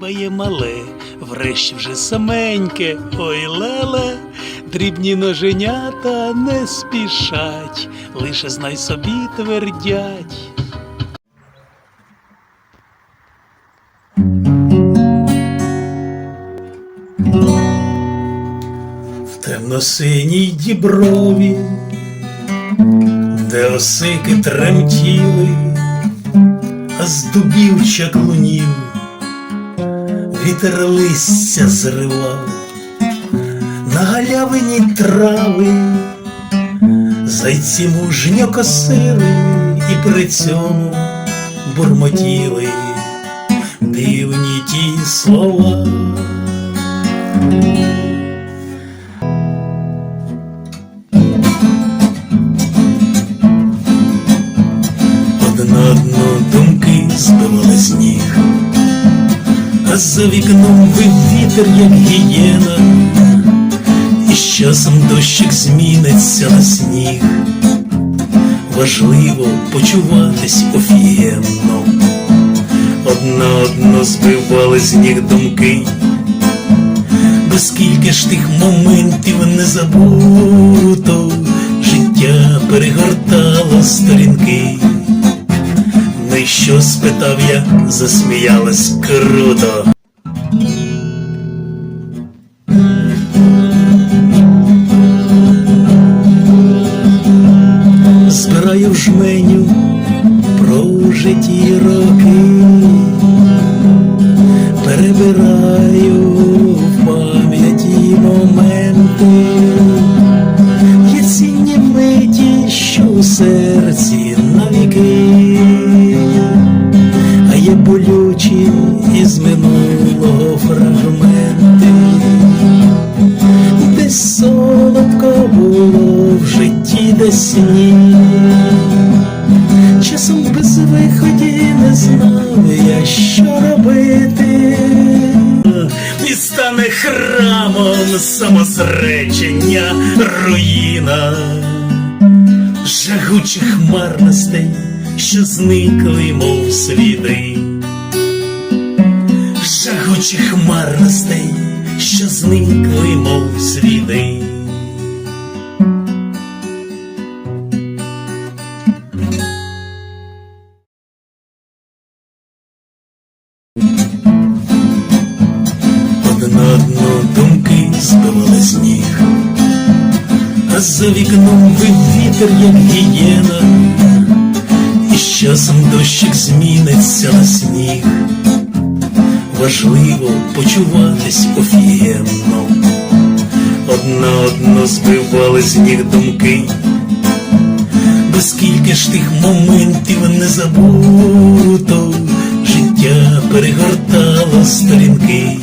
моє мале, врешті вже саменьке, ой леле, дрібні ноженята не спішать, лише знай собі твердять. В темно-синій діброві, де осики тремтіли, а з дубів чаклунів вітер листя зривав, на галявині трави зайці мужньо косили і при цьому бурмотіли дивні ті слова. Одна одну думки збивали з ніг, а за вікном вив вітер, як гієна, і з часом дощик зміниться на сніг. Важливо почуватись офігенно, одна одно збивали з ніг думки, бо скільки ж тих моментів не забуто, життя перегортало сторінки. Ну що спитав я, засміялась круто. Збираю в жменю прожиті роки, перебираю в пам'яті моменти, є цінні миті, що у серці є із минулого фрагменти, десь солодко було в житті десь ні. Часом без виході не знав я, що робити. І стане храмом самозречення руїна жагучих марностей, що зникли, мов сліди, жагучих марностей, що зникли, мов сліди. Одна одну думки збивали з ніг, а за вікном вив вітер, як гієна, і з часом дощик зміниться на сніг. Важливо почуватись офігенно, одна одно збивали з ніг думки, бо скільки ж тих моментів не забуто, життя перегортало сторінки.